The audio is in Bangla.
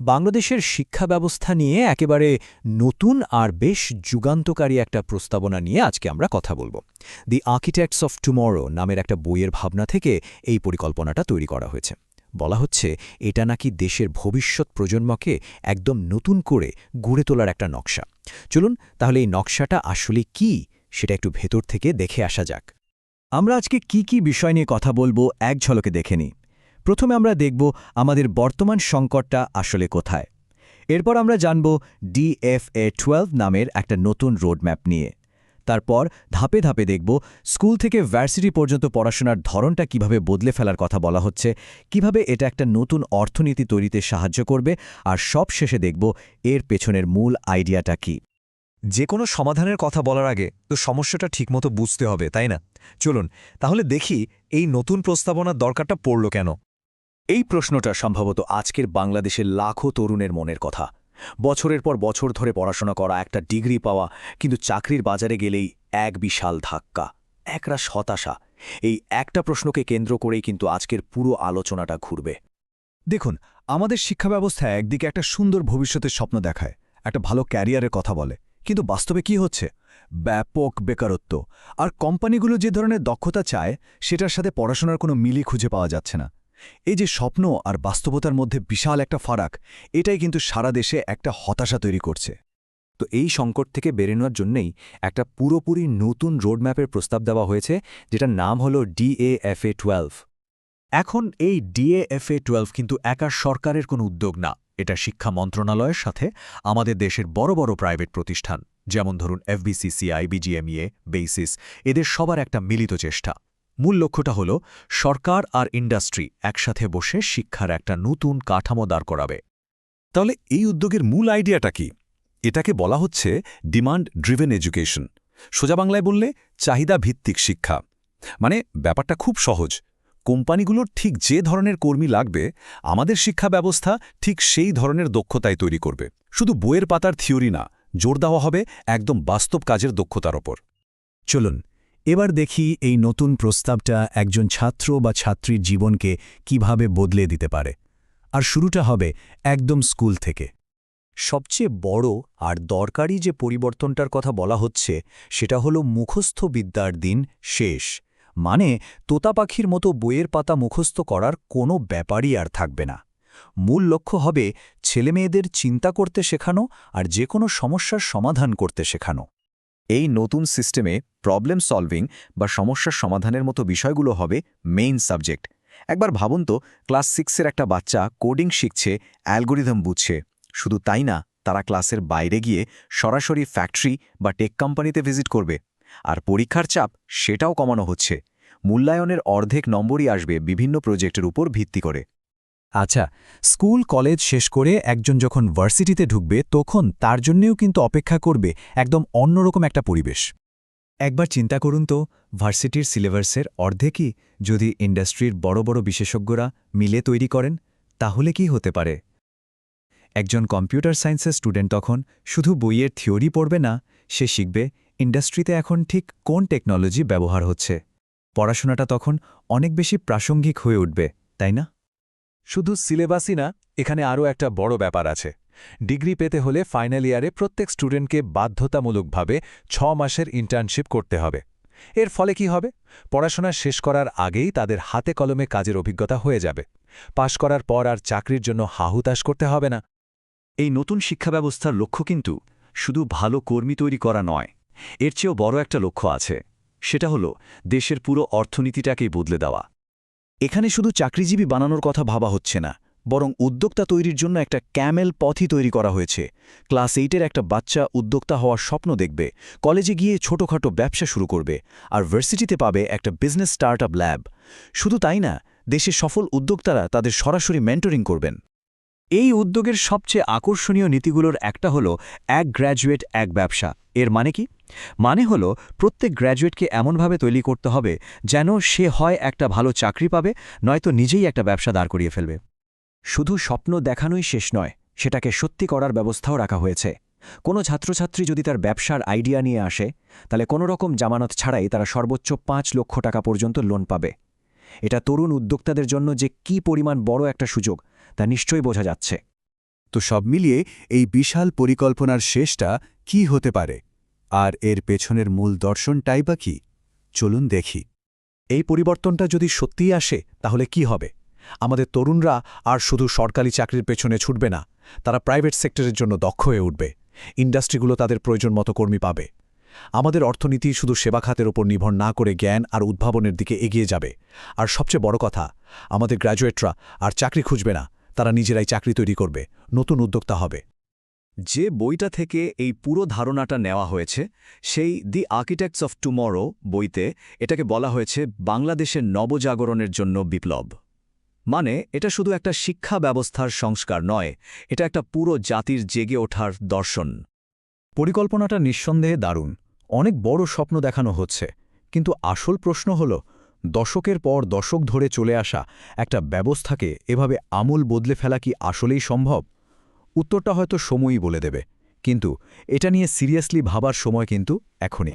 বাংলাদেশের শিক্ষা ব্যবস্থা নিয়ে একেবারে নতুন আর বেশ যুগান্তকারী একটা প্রস্তাবনা নিয়ে আজকে আমরা কথা বলব। দি আর্কিটেক্টস অফ টুমরো নামের একটা বইয়ের ভাবনা থেকে এই পরিকল্পনাটা তৈরি করা হয়েছে। বলা হচ্ছে, এটা নাকি দেশের ভবিষ্যৎ প্রজন্মকে একদম নতুন করে গড়ে তোলার একটা নকশা। চলুন, তাহলে এই নকশাটা আসলে কি, সেটা একটু ভেতর থেকে দেখে আসা যাক। আমরা আজকে কি কি বিষয় নিয়ে কথা বলব, এক ঝলকে দেখে নিই। প্রথমে আমরা দেখব আমাদের বর্তমান সংকটটা আসলে কোথায়। এরপর আমরা জানব ডিএফএ টুয়েলভ নামের একটা নতুন রোডম্যাপ নিয়ে। তারপর ধাপে ধাপে দেখব স্কুল থেকে ভার্সিটি পর্যন্ত পড়াশোনার ধরনটা কীভাবে বদলে ফেলার কথা বলা হচ্ছে, কীভাবে এটা একটা নতুন অর্থনীতি তৈরিতে সাহায্য করবে, আর সব শেষে দেখব এর পেছনের মূল আইডিয়াটা কি। যে কোনো সমাধানের কথা বলার আগে তো সমস্যাটা ঠিকমতো বুঝতে হবে, তাই না? চলুন, তাহলে দেখি এই নতুন প্রস্তাবনার দরকারটা পড়ল কেন। এই প্রশ্নটা সম্ভবত আজকের বাংলাদেশের লাখো তরুণের মনের কথা। বছরের পর বছর ধরে পড়াশোনা করা একটা ডিগ্রি পাওয়া, কিন্তু চাকরির বাজারে গেলেই এক বিশাল ধাক্কা, একরাশ হতাশা। এই একটা প্রশ্নকে কেন্দ্র করেই কিন্তু আজকের পুরো আলোচনাটা ঘুরবে। দেখুন, আমাদের শিক্ষা ব্যবস্থা একদিকে একটা সুন্দর ভবিষ্যতের স্বপ্ন দেখায়, একটা ভালো ক্যারিয়ারের কথা বলে, কিন্তু বাস্তবে কি হচ্ছে? ব্যাপক বেকারত্ব। আর কোম্পানিগুলো যে ধরনের দক্ষতা চায়, সেটার সাথে পড়াশোনার কোনো মিলই খুঁজে পাওয়া যাচ্ছে না। এই যে স্বপ্ন আর বাস্তবতার মধ্যে বিশাল একটা ফারাক, এটাই কিন্তু সারা দেশে একটা হতাশা তৈরি করছে। তো এই সংকট থেকে বেরোনোর জন্যেই একটা পুরোপুরি নতুন রোডম্যাপের প্রস্তাব দেওয়া হয়েছে, যেটার নাম হল ডিএএফএ টুয়েলভ এখন এই ডিএএফএ টুয়েলভ কিন্তু একা সরকারের কোনো উদ্যোগ না, এটা শিক্ষা মন্ত্রণালয়ের সাথে আমাদের দেশের বড় বড় প্রাইভেট প্রতিষ্ঠান, যেমন ধরুন এফবিসিসিআই বিজিএমইএ বেসিস এদের সবার একটা মিলিত চেষ্টা। মূল লক্ষ্যটা হল সরকার আর ইন্ডাস্ট্রি একসাথে বসে শিক্ষার একটা নতুন কাঠামো দাঁড় করাবে। তাহলে এই উদ্যোগের মূল আইডিয়াটা কি? এটাকে বলা হচ্ছে ডিমান্ড ড্রিভেন এডুকেশন। সোজা বাংলায় বললে চাহিদা ভিত্তিক শিক্ষা। মানে ব্যাপারটা খুব সহজ। কোম্পানিগুলোর ঠিক যে ধরনের কর্মী লাগবে, আমাদের শিক্ষা ব্যবস্থা ঠিক সেই ধরনের দক্ষতায় তৈরি করবে। শুধু বইয়ের পাতার থিওরি না, জোর দেওয়া হবে একদম বাস্তব কাজের দক্ষতার ওপর। চলুন এবার দেখি এই নতুন প্রস্তাবটা একজন ছাত্র বা ছাত্রীর জীবনকে কীভাবে বদলে দিতে পারে। আর শুরুটা হবে একদম স্কুল থেকে। সবচেয়ে বড় আর দরকারি যে পরিবর্তনটার কথা বলা হচ্ছে, সেটা হলো মুখস্থ বিদ্যার দিন শেষ। মানে তোতা পাখির মতো বইয়ের পাতা মুখস্থ করার কোনো ব্যাপারই আর থাকবে না। মূল লক্ষ্য হবে ছেলেমেয়েদের চিন্তা করতে শেখানো আর যে কোনো সমস্যার সমাধান করতে শেখানো। এই নতুন সিস্টেমে প্রবলেম সলভিং বা সমস্যার সমাধানের মতো বিষয়গুলো হবে মেইন সাবজেক্ট একবার ভাবুন তো ক্লাস সিক্সের একটা বাচ্চা কোডিং শিখছে অ্যালগোরিদম বুঝছে। শুধু তাই না, তারা ক্লাসের বাইরে গিয়ে সরাসরি ফ্যাক্টরি বা টেক কোম্পানিতে ভিজিট করবে। আর পরীক্ষার চাপ সেটাও কমানো হচ্ছে। মূল্যায়নের অর্ধেক নম্বরই আসবে বিভিন্ন প্রজেক্টের উপর ভিত্তি করে। আচ্ছা স্কুল কলেজ শেষ করে একজন যখন ভার্সিটিতে ঢুকবে, তখন তার জন্যেও কিন্তু অপেক্ষা করবে একদম অন্যরকম একটা পরিবেশ। একবার চিন্তা করুন তো, ভার্সিটির সিলেবাসের অর্ধেকই যদি ইন্ডাস্ট্রির বড় বড় বিশেষজ্ঞরা মিলে তৈরি করেন, তাহলে কি হতে পারে? একজন কম্পিউটার সায়েন্সের স্টুডেন্ট তখন শুধু বইয়ের থিওরি পড়বে না, সে শিখবে ইন্ডাস্ট্রিতে এখন ঠিক কোন টেকনোলজি ব্যবহার হচ্ছে। পড়াশোনাটা তখন অনেক বেশি প্রাসঙ্গিক হয়ে উঠবে, তাই না? শুধু সিলেবাসই না, এখানে আরও একটা বড় ব্যাপার আছে। ডিগ্রি পেতে হলে ফাইনাল ইয়ারে প্রত্যেক স্টুডেন্টকে বাধ্যতামূলকভাবে ছ মাসের ইন্টার্নশিপ করতে হবে। এর ফলে কি হবে? পড়াশোনা শেষ করার আগেই তাদের হাতে কলমে কাজের অভিজ্ঞতা হয়ে যাবে। পাশ করার পর আর চাকরির জন্য হাহুতাশ করতে হবে না। এই নতুন শিক্ষা ব্যবস্থার লক্ষ্য কিন্তু শুধু ভালো কর্মী তৈরি করা নয়, এর চেয়েও বড় একটা লক্ষ্য আছে। সেটা হলো দেশের পুরো অর্থনীতিটাকেই বদলে দেওয়া। এখানে শুধু চাকরিজীবী বানানোর কথা ভাবা হচ্ছে না, বরং উদ্যোক্তা তৈরির জন্য একটা ক্যামেল পথই তৈরি করা হয়েছে। ক্লাস এইটের একটা বাচ্চা উদ্যোক্তা হওয়ার স্বপ্ন দেখবে, কলেজে গিয়ে ছোটখাটো ব্যবসা শুরু করবে আর ভার্সিটিতে পাবে একটা বিজনেস স্টার্ট ল্যাব। শুধু তাই না দেশে সফল উদ্যোক্তারা তাদের সরাসরি মেন্টরিং করবেন। এই উদ্যোগের সবচেয়ে আকর্ষণীয় নীতিগুলোর একটা হলো এক গ্র্যাজুয়েট, এক ব্যবসা। এর মানে কি? মানে হল, প্রত্যেক গ্র্যাজুয়েটকে এমনভাবে তৈরি করতে হবে যেন সে হয় একটা ভালো চাকরি পাবে, নয়তো নিজেই একটা ব্যবসা দাঁড় করিয়ে ফেলবে। শুধু স্বপ্ন দেখানোই শেষ নয়, সেটাকে সত্যি করার ব্যবস্থাও রাখা হয়েছে। কোনো ছাত্রছাত্রী যদি তার ব্যবসার আইডিয়া নিয়ে আসে, তাহলে কোনো রকম জামানত ছাড়াই তারা সর্বোচ্চ পাঁচ লক্ষ টাকা পর্যন্ত লোন পাবে। এটা তরুণ উদ্যোক্তাদের জন্য যে কি পরিমাণ বড় একটা সুযোগ, তা নিশ্চয়ই বোঝা যাচ্ছে। তো সব মিলিয়ে এই বিশাল পরিকল্পনার শেষটা কি হতে পারে? আর এর পেছনের মূল দর্শনটাই বা কি? চলুন দেখি। এই পরিবর্তনটা যদি সত্যিই আসে, তাহলে কি হবে? আমাদের তরুণরা আর শুধু সরকারি চাকরির পেছনে ছুটবে না, তারা প্রাইভেট সেক্টরের জন্য দক্ষ হয়ে উঠবে। ইন্ডাস্ট্রিগুলো তাদের প্রয়োজন মতো কর্মী পাবে। আমাদের অর্থনীতি শুধু সেবা খাতের ওপর নির্ভর না করে জ্ঞান আর উদ্ভাবনের দিকে এগিয়ে যাবে। আর সবচেয়ে বড় কথা, আমাদের গ্র্যাজুয়েটরা আর চাকরি খুঁজবে না, তারা নিজেরাই চাকরি তৈরি করবে, নতুন উদ্যোক্তা হবে। যে বইটা থেকে এই পুরো ধারণাটা নেওয়া হয়েছে, সেই দি আর্কিটেক্টস অফ টুমরো বইতে এটাকে বলা হয়েছে বাংলাদেশের নবজাগরণের জন্য বিপ্লব। মানে এটা শুধু একটা শিক্ষা ব্যবস্থার সংস্কার নয়, এটা একটা পুরো জাতির জেগে ওঠার দর্শন। পরিকল্পনাটা নিঃসন্দেহে দারুণ। অনেক বড় স্বপ্ন দেখানো হচ্ছে। কিন্তু আসল প্রশ্ন হল, দশকের পর দশক ধরে চলে আসা একটা ব্যবস্থাকে এভাবে আমূল বদলে ফেলা কি আসলেই সম্ভব? উত্তরটা হয়তো সময়ই বলে দেবে কিন্তু এটা নিয়ে সিরিয়াসলি ভাবার সময় কিন্তু এখনই।